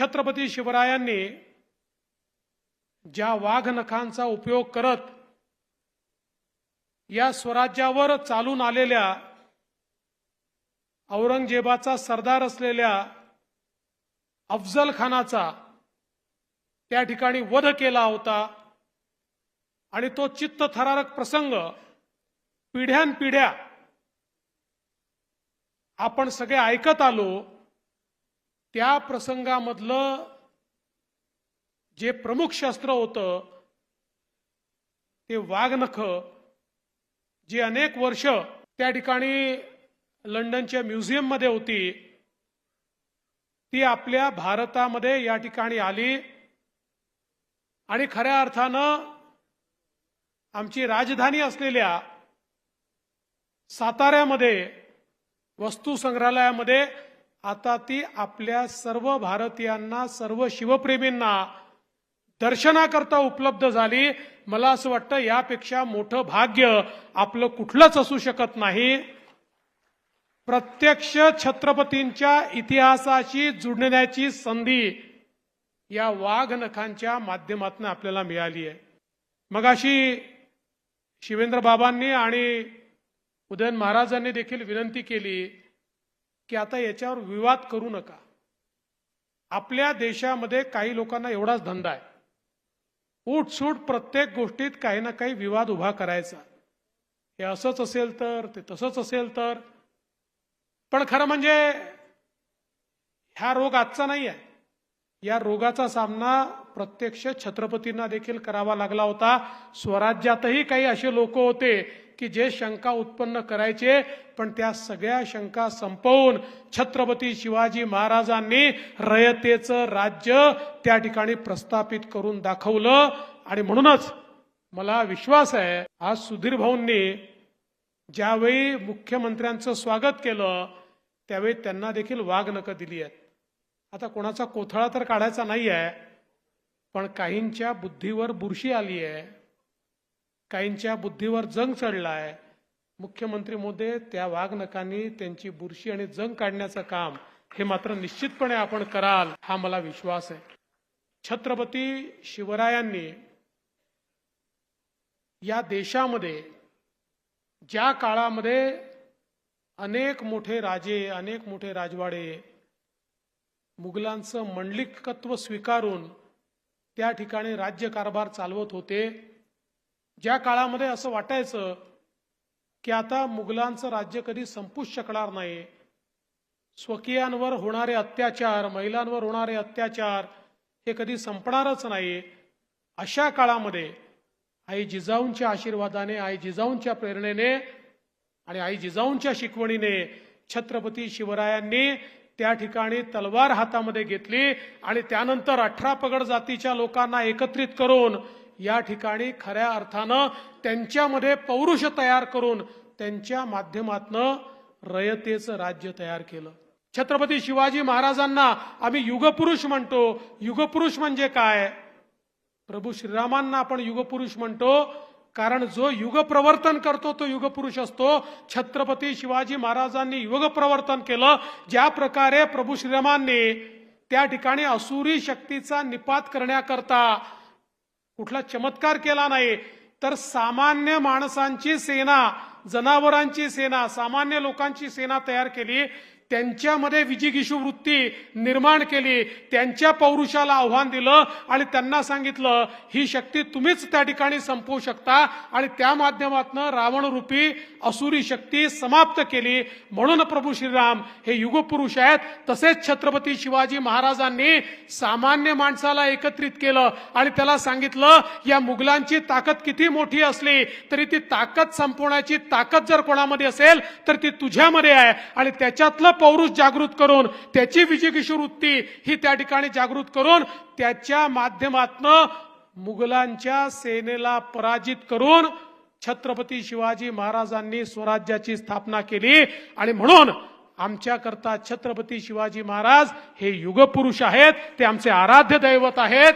छत्रपती शिवरायांनी ज्या वाघनखांचा उपयोग करत या स्वराज्यावर चालून आलेल्या औरंगजेबाचा सरदार असलेल्या अफजल खानाचा त्या ठिकाणी वध केला होता आणि तो चित्त थरारक प्रसंग पिढ्यानपिढ्या आपण सगळे ऐकत आलो. त्या प्रसंगामधलं जे प्रमुख शस्त्र होतं ते वाघनख जी अनेक वर्ष त्या ठिकाणी लंडनच्या म्युझियममध्ये होती ती आपल्या भारतामध्ये या ठिकाणी आली आणि खऱ्या अर्थानं आमची राजधानी असलेल्या साताऱ्यामध्ये वस्तू संग्रहालयामध्ये आता ती आपल्या सर्व भारतीयांना सर्व शिवप्रेमींना दर्शनाकरता उपलब्ध झाली. मला असं वाटतं यापेक्षा मोठं भाग्य आपलं कुठलंच असू शकत नाही. प्रत्यक्ष छत्रपतींच्या इतिहासाशी जुडण्याची संधी या वाघनखांच्या माध्यमातून आपल्याला मिळाली आहे. मग अशी शिवेंद्र बाबांनी आणि उदयन महाराजांनी देखील विनंती केली की आता याच्यावर विवाद करू नका. आपल्या देशामध्ये काही लोकांना एवढाच धंदा आहे. उठसूट प्रत्येक गोष्टीत काही ना काही विवाद उभा करायचा. हे असंच असेल तर ते तसंच असेल तर. पण खरं म्हणजे हा रोग आजचा नाही आहे. या रोगाचा सामना प्रत्यक्ष छत्रपतींना देखील करावा लागला होता. स्वराज्यातही काही असे लोक होते की जे शंका उत्पन्न करायचे पण त्या सगळ्या शंका संपवून छत्रपती शिवाजी महाराजांनी रयतेचं राज्य त्या ठिकाणी प्रस्थापित करून दाखवलं. आणि म्हणूनच मला विश्वास आहे आज सुधीर भाऊंनी ज्यावेळी मुख्यमंत्र्यांचं स्वागत केलं त्यावेळी त्यांना देखील वाघनकं दिली आहेत. आता कोणाचा कोथळा तर काढायचा नाही आहे पण काहींच्या बुद्धीवर बुरशी आली आहे काहींच्या बुद्धीवर जंग चढलाय. मुख्यमंत्री मोदी त्या वाघनकांनी त्यांची बुरशी आणि जंग काढण्याचं काम हे मात्र निश्चितपणे आपण कराल हा मला विश्वास आहे. छत्रपती शिवरायांनी या देशामध्ये ज्या काळामध्ये अनेक मोठे राजे अनेक मोठे राजवाडे मुघलांचं मंडलिकत्व स्वीकारून त्या ठिकाणी राज्यकारभार चालवत होते ज्या काळामध्ये असं वाटायचं की आता मुघलांचं राज्य कधी संपूच शकणार नाही स्वकीयांवर होणारे अत्याचार महिलांवर होणारे अत्याचार हे कधी संपणारच नाही. अशा काळामध्ये आई जिजाऊंच्या आशीर्वादाने आई जिजाऊंच्या प्रेरणेने आणि आई जिजाऊंच्या शिकवणीने छत्रपती शिवरायांनी त्या ठिकाणी तलवार हातामध्ये घेतली आणि त्यानंतर अठरा पगड जातीच्या लोकांना एकत्रित करून या ठिकाणी खऱ्या अर्थानं त्यांच्यामध्ये पौरुष तयार करून त्यांच्या माध्यमातनं रयतेचं राज्य तयार केलं. छत्रपती शिवाजी महाराजांना आम्ही युगपुरुष म्हणतो. युगपुरुष म्हणजे काय? प्रभू श्रीरामांना आपण युगपुरुष म्हणतो. कारण जो युग प्रवर्तन करतो तो युगपुरुष असतो. छत्रपती शिवाजी महाराजांनी युग प्रवर्तन केलं. ज्या प्रकारे प्रभू श्रीरामांनी त्या ठिकाणी असुरी शक्तीचा निपात करण्याकरता कुठला चमत्कार केला नाही तर सामान्य माणसांची सेना जनावरांची सेना सामान्य लोकांची सेना तयार केली त्यांच्यामध्ये विजिगिषू वृत्ती निर्माण केली त्यांच्या पौरुषाला आव्हान दिलं आणि त्यांना सांगितलं ही शक्ती तुम्हीच त्या ठिकाणी संपवू शकता. आणि त्या माध्यमातून रावणरूपी असुरी शक्ती समाप्त केली. म्हणून प्रभू श्रीराम हे युगपुरुष आहेत. तसेच छत्रपती शिवाजी महाराजांनी सामान्य माणसाला एकत्रित केलं आणि त्याला सांगितलं या मुघलांची ताकद किती मोठी असली तरी ती ताकद संपवण्याची ताकद जर कोणामध्ये असेल तर ती तुझ्यामध्ये आहे. आणि त्याच्यातलं पौरुष जागृत करून त्याची विजयकिशोर वृत्ती ही त्या ठिकाणी जागृत करून त्याच्या माध्यमातनं मुघलांच्या सेनेला पराजित करून छत्रपती शिवाजी महाराजांनी स्वराज्याची स्थापना केली. आणि म्हणून आमच्याकरता छत्रपती शिवाजी महाराज हे युगपुरुष आहेत ते आमचे आराध्य दैवत आहेत.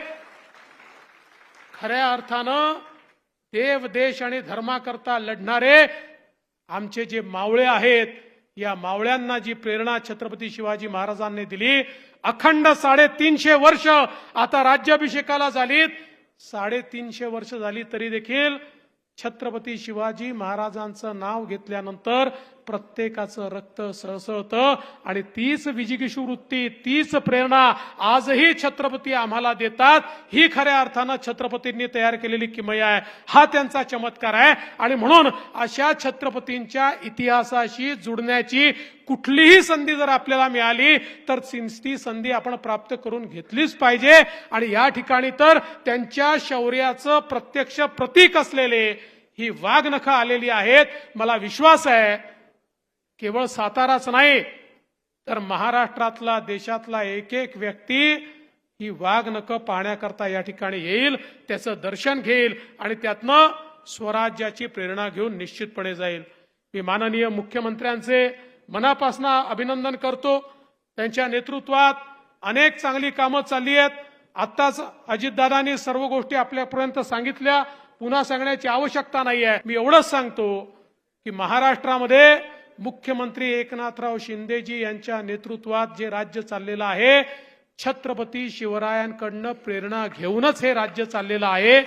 खऱ्या अर्थानं देव देश आणि धर्माकरता लढणारे आमचे जे मावळे आहेत या मावळ्यांना जी प्रेरणा छत्रपती शिवाजी महाराजांनी दिली अखंड साडेतीनशे वर्ष आता राज्याभिषेकाला झालीत. साडेतीनशे वर्ष झाली तरी देखील छत्रपती शिवाजी महाराजांचं नाव घेतल्यानंतर प्रत्येकाचं रक्त सळसळतं आणि तीच विजिगिषू वृत्ती तीच प्रेरणा आजही छत्रपती आम्हाला देतात. ही खऱ्या अर्थानं छत्रपतींनी तयार केलेली किमया आहे. हा त्यांचा चमत्कार आहे. आणि म्हणून अशा छत्रपतींच्या इतिहासाशी जुडण्याची कुठलीही संधी जर आपल्याला मिळाली तर ती संधी आपण प्राप्त करून घेतलीच पाहिजे. आणि या ठिकाणी तर त्यांच्या शौर्याचं प्रत्यक्ष प्रतीक असलेले ही वाघनखं आलेली आहेत. मला विश्वास आहे केवळ साताराच नाही तर महाराष्ट्रातला देशातला एक एक व्यक्ती ही वाघनखं पाहण्याकरता या ठिकाणी येईल त्याचं दर्शन घेईल आणि त्यातनं स्वराज्याची प्रेरणा घेऊन निश्चितपणे जाईल. मी माननीय मुख्यमंत्र्यांचे मनापासून अभिनंदन करतो. त्यांच्या नेतृत्वात अनेक चांगली कामं चालली आहेत. आत्ताच अजितदादांनी सर्व गोष्टी आपल्यापर्यंत सांगितल्या. पुन्हा सांगण्याची आवश्यकता नाही आहे मी एवढंच सांगतो की महाराष्ट्रामध्ये मुख्यमंत्री एकनाथराव शिंदेजी यांच्या नेतृत्वात जे राज्य चाललेलं आहे छत्रपती शिवरायांकडनं प्रेरणा घेऊनच हे राज्य चाललेलं आहे.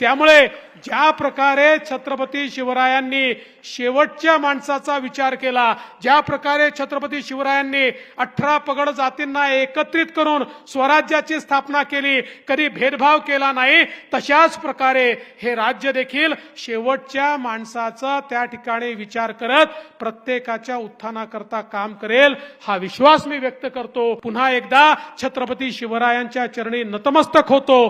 त्यामुळे ज्या प्रकारे छत्रपती शिवरायांनी शेवटच्या माणसाचा विचार केला ज्या प्रकारे छत्रपती शिवरायांनी अठरा पगड जातींना एकत्रित करून स्वराज्याची स्थापना केली कधी भेदभाव केला नाही तशाच प्रकारे हे राज्य देखील शेवटच्या माणसाचा त्या ठिकाणी विचार करत प्रत्येकाच्या उत्थानाकरता काम करेल हा विश्वास मी व्यक्त करतो. पुन्हा एकदा छत्रपती शिवरायांच्या चरणी नतमस्तक होतो.